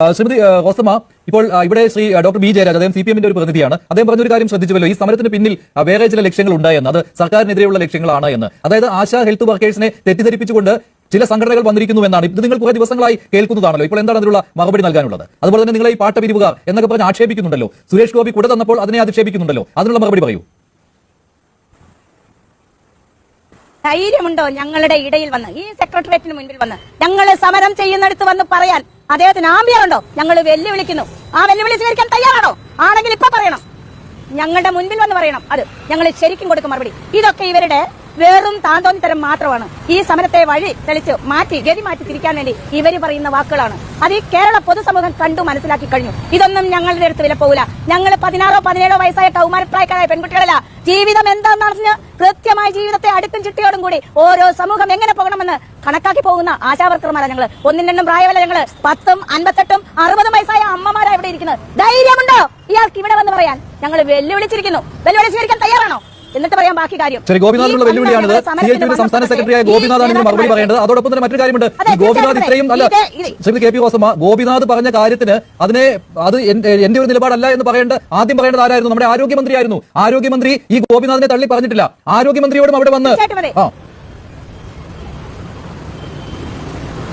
ശ്രീമതി റോസമ്മ ഇപ്പോൾ ഇവിടെ Shri doctor B Jayaraj അദ്ദേഹം സി പി എമ്മിന്റെ ഒരു പ്രതിനിധിയാണ്. അദ്ദേഹം പറഞ്ഞൊരു കാര്യം ശ്രദ്ധിച്ചുവല്ലോ ഈ സമരത്തിന് പിന്നിൽ വേറെ ചില ലക്ഷ്യങ്ങൾ ഉണ്ടായെന്ന് അത് സർക്കാരിനെതിരെയുള്ള ലക്ഷ്യങ്ങളാണ് എന്ന്. അതായത് ആശാ ഹെൽത്ത് വർക്കേഴ്സിനെ തെറ്റിദ്ധരിപ്പിച്ചുകൊണ്ട് ചില സംഘടനകൾ വന്നിരിക്കുന്നു എന്നാണ് ഇത് നിങ്ങൾ കുറെ ദിവസങ്ങളായി കേൾക്കുന്നതാണല്ലോ. ഇപ്പോൾ എന്താണ് അതിനുള്ള മറുപടി നൽകാനുള്ളത്? അതുപോലെ തന്നെ നിങ്ങളെ ഈ പാട്ടപിരിവുകാർ എന്നൊക്കെ പറഞ്ഞ് ആക്ഷേപിക്കുന്നുണ്ടല്ലോ. സുരേഷ് ഗോപി കൂടെ തന്നപ്പോൾ അതിനെ അധിക്ഷേപിക്കുന്നുണ്ടല്ലോ. അതിനുള്ള മറുപടി പറയൂ. ധൈര്യമുണ്ടോ ഞങ്ങളുടെ ഇടയിൽ വന്ന് ഈ സെക്രട്ടേറിയറ്റിന് മുൻപിൽ വന്ന് ഞങ്ങൾ സമരം ചെയ്യുന്നിടത്ത് വന്ന് പറയാൻ അദ്ദേഹത്തിന് ആംബിയറുണ്ടോ ഞങ്ങൾ വെല്ലുവിളിക്കുന്നു. ആ വെല്ലുവിളി സ്വീകരിക്കാൻ തയ്യാറാണോ? ആണെങ്കിൽ ഇപ്പൊ പറയണം. ഞങ്ങളുടെ മുൻപിൽ വന്ന് പറയണം. അത് ഞങ്ങൾ ശരിക്കും കൊടുക്കും മറുപടി. ഇതൊക്കെ ഇവരുടെ വെറും താന്തോന്നിത്തരം മാത്രമാണ്. ഈ സമരത്തെ വഴി തെളിച്ച് മാറ്റി ഗതി മാറ്റി തിരിക്കാൻ വേണ്ടി ഇവർ പറയുന്ന വാക്കുകളാണ്. അത് ഈ കേരള പൊതുസമൂഹം കണ്ടു മനസ്സിലാക്കി കഴിഞ്ഞു. ഇതൊന്നും ഞങ്ങളുടെ അടുത്ത് വില പോകില്ല ഞങ്ങൾ പതിനാറോ പതിനേഴോ വയസ്സായ കൗമാരപ്രായക്കാരായ പെൺകുട്ടികളല്ല. ജീവിതം എന്താണെന്നറിഞ്ഞ് കൃത്യമായ ജീവിതത്തെ അടുക്കും ചിട്ടയോടും കൂടി ഓരോ സമൂഹം എങ്ങനെ പോകണമെന്ന് കണക്കാക്കി പോകുന്ന ആശാവർക്കർമാരാണ് ഞങ്ങൾ ഒന്നും രണ്ടും പ്രായമല്ല ഞങ്ങൾ. പത്തും അൻപത്തെട്ടും അറുപതും വയസ്സായ അമ്മമാരാണ് ഇവിടെ ഇരിക്കുന്നത്. ധൈര്യമുണ്ടോ? ഇയാൾക്ക് ഇവിടെ വന്ന് പറയാൻ. ഞങ്ങൾ വെല്ലുവിളിച്ചിരിക്കുന്നു. വെല്ലുവിളി സ്വീകരിക്കാൻ തയ്യാറാണോ? എന്നിട്ട് പറയാം ബാക്കി കാര്യം. ശരി ഗോപിനാഥിനുള്ള വെല്ലുവിളിയാണിത്. വന്ന സി ഐ ടിയുടെ സംസ്ഥാന സെക്രട്ടറിയായ ഗോപിനാഥാണ് ഇതിന് മറുപടി പറയേണ്ടത്. അതോടൊപ്പം തന്നെ മറ്റൊരു കാര്യമുണ്ട്. ഈ ഗോപിനാഥ് ഇത്രയും അല്ല ശ്രീമതി കെ പി റോസമ്മ ഗോപിനാഥ് പറഞ്ഞ കാര്യത്തിന് അതിനെ അത് എന്റെ ഒരു നിലപാടല്ല എന്ന് പറയേണ്ട ആദ്യം പറയേണ്ടത് ആരായിരുന്നു? നമ്മുടെ ആരോഗ്യമന്ത്രിയായിരുന്നു. ആരോഗ്യമന്ത്രി ഈ ഗോപിനാഥിനെ തള്ളി പറഞ്ഞിട്ടില്ല. ആരോഗ്യമന്ത്രിയോടും അവിടെ വന്ന് തീർച്ചയായിട്ടും അതെ. ആ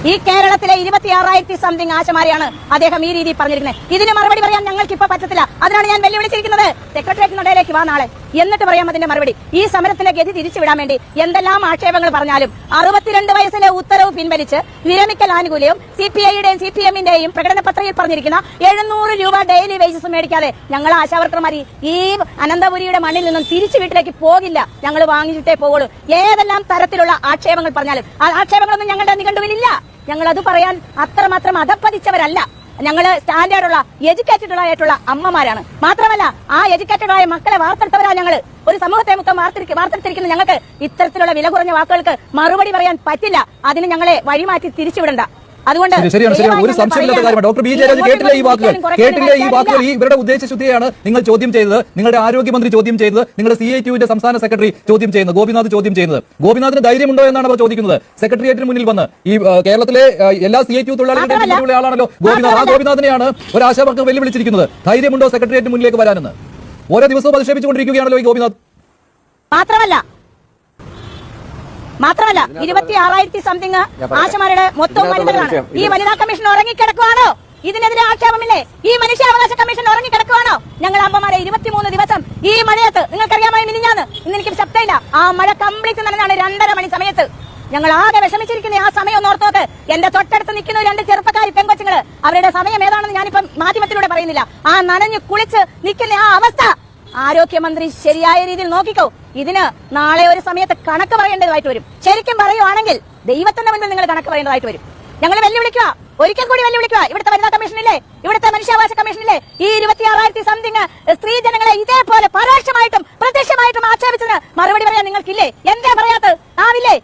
ഈ കേരളത്തിലെ ഇരുപത്തിയാറായിരത്തി സംതിങ് ആശമാരെയാണ് അദ്ദേഹം ഈ രീതി പറഞ്ഞിരിക്കുന്നത്. ഇതിന് മറുപടി പറയാൻ ഞങ്ങൾക്ക് ഇപ്പൊ പറ്റത്തില്ല. അതിനാണ് ഞാൻ വെല്ലുവിളിച്ചിരിക്കുന്നത്. സെക്രട്ടേറിയറ്റിനിടയിലേക്ക് വാ നാളെ. എന്നിട്ട് പറയാം അതിന്റെ മറുപടി. ഈ സമരത്തിലെ ഗതി തിരിച്ചുവിടാൻ വേണ്ടി എന്തെല്ലാം ആക്ഷേപങ്ങൾ പറഞ്ഞാലും അറുപത്തിരണ്ട് വയസ്സിലെ ഉത്തരവ് പിൻവലിച്ച് വിരമിക്കൽ ആനുകൂല്യവും സി പി ഐയുടെയും സി പി എമ്മിന്റെയും പ്രകടന പത്രികയിൽ പറഞ്ഞിരിക്കുന്ന എഴുന്നൂറ് രൂപ ഡെയിലി വേജസ് മേടിക്കാതെ ഞങ്ങൾ ആശാവർക്കർമാർ ഈ അനന്തപുരിയുടെ മണ്ണിൽ നിന്നും തിരിച്ചു വീട്ടിലേക്ക് പോകില്ല. ഞങ്ങൾ വാങ്ങിച്ചിട്ടേ പോകുള്ളൂ ഏതെല്ലാം തരത്തിലുള്ള ആക്ഷേപങ്ങൾ പറഞ്ഞാലും ആ ആക്ഷേപങ്ങളൊന്നും ഞങ്ങളുടെ നിഘണ്ടുവിലില്ല ഞങ്ങൾ അത് പറയാൻ അത്രമാത്രം അധപ്പതിച്ചവരല്ല. ഞങ്ങൾ സ്റ്റാൻഡേർഡുള്ള എഡ്യൂക്കേറ്റഡ് ആയിട്ടുള്ള അമ്മമാരാണ്. മാത്രമല്ല ആ എഡ്യൂക്കേറ്റഡ് ആയ മക്കളെ വാർത്തെടുത്തവരാണ് ഞങ്ങൾ ഒരു സമൂഹത്തെ മൊത്തം വാർത്തെടുത്തിരിക്കുന്ന ഞങ്ങൾക്ക് ഇത്തരത്തിലുള്ള വില കുറഞ്ഞ വാക്കുകൾക്ക് മറുപടി പറയാൻ പറ്റില്ല. അതിന് ഞങ്ങളെ വഴിമാറ്റി തിരിച്ചുവിടണ്ട. അതുകൊണ്ട് ശരിയാണ് ശരിയാണ്. ഒരു സംശയമില്ലാത്ത കാര്യമാണ്. ഡോക്ടർ ബി ജയരാജ് കേട്ടില്ല ഈ വാക്കുകൾ. കേട്ടില്ല ഈ. വാക്കുകൾ. ഈ ഇവരുടെ ഉദ്ദേശശുദ്ധിയാണ് നിങ്ങൾ ചോദ്യം ചെയ്തത്. നിങ്ങളുടെ ആരോഗ്യമന്ത്രി ചോദ്യം ചെയ്തത്. നിങ്ങളുടെ സി ഐ ടിയുടെ സംസ്ഥാന സെക്രട്ടറി ചോദ്യം ചെയ്യുന്നത്. ഗോപിനാഥ് ചോദ്യം ചെയ്യുന്നത്. ഗോപിനാഥിന് ധൈര്യമുണ്ടോ എന്നാണ് അവർ ചോദിക്കുന്നത്. സെക്രട്ടേറിയറ്റിന് മുന്നിൽ വന്ന് ഈ കേരളത്തിലെ എല്ലാ സി ഐ ടി തൊഴിലാളികളുടെയും ആളാണല്ലോ ഗോപിനാഥ്. ആ ഗോപിനാഥിനെയാണ് ഒരു ആശാവർക്ക് വെല്ലുവിളിച്ചിരിക്കുന്നത്. ധൈര്യമുണ്ടോ സെക്രട്ടേറിയറ്റിന് മുന്നിലേക്ക് വരാനെന്ന്? ഓരോ ദിവസവും അധിക്ഷേപിച്ചുകൊണ്ടിരിക്കുകയാണല്ലോ ഈ ഗോപിനാഥ്. മാത്രമല്ല. മാത്രമല്ല ഇരുപത്തി ആറായിരത്തി സംതിങ് ആശമാരുടെ മൊത്തം വനിതകളാണ്. ഈ വനിതാ കമ്മീഷൻ ഉറങ്ങിക്കിടക്കുവാണോ? ഇതിനെതിരെ ആക്ഷേപമില്ലേ? ഈ മനുഷ്യാവകാശ കമ്മീഷൻ ഉറങ്ങിക്കിടക്കുവാണോ? ഞങ്ങൾ അമ്മമാരെ ഇരുപത്തിമൂന്ന് ദിവസം ഈ മഴയത്ത് നിങ്ങൾക്കറിയാമോ മിനിഞ്ഞാന്ന്? ഇന്ന് എനിക്ക് ശബ്ദമില്ല. ആ മഴ കംപ്ലീറ്റ് നടന്നാണ് രണ്ടര മണി സമയത്ത്. ഞങ്ങൾ ആകെ വിഷമിച്ചിരിക്കുന്ന ആ സമയം ഓർത്തോക്ക്. എന്റെ തൊട്ടടുത്ത് നിൽക്കുന്ന രണ്ട് ചെറുപ്പക്കാരി പെങ്കൊച്ചുങ്ങൾ അവരുടെ സമയം ഏതാണെന്ന് ഞാനിപ്പം മാധ്യമത്തിലൂടെ പറയുന്നില്ല. ആ നനഞ്ഞു കുളിച്ച് നിൽക്കുന്ന ആ അവസ്ഥ. ആരോഗ്യമന്ത്രി ശരിയായ രീതിയിൽ നോക്കിക്കോ. ഇതിന് നാളെ ഒരു സമയത്ത് കണക്ക് പറയേണ്ടതായിട്ട് വരും. ശരിക്കും പറയുവാണെങ്കിൽ ദൈവത്തിന്റെ മുന്നിൽ നിങ്ങൾ കണക്ക് പറയേണ്ടതായിട്ട് വരും. ഞങ്ങൾ വെല്ലുവിളിക്കുക. ഒരിക്കൽ കൂടി വെല്ലുവിളിക്കുക. ഇവിടുത്തെ വനിതാ കമ്മീഷനില്ലേ ഇവിടുത്തെ മനുഷ്യാവകാശ കമ്മീഷനില്ലേ ഈ ഇരുപത്തിയാറായിരത്തി സംതിങ് സ്ത്രീ ജനങ്ങളെ ഇതേപോലെ പരോക്ഷമായിട്ടും പ്രത്യക്ഷമായിട്ടും ആക്ഷേപിച്ചതിന് മറുപടി പറയാൻ നിങ്ങൾക്കില്ലേ? എന്താ പറയാത്തത്? ആവില്ലേ?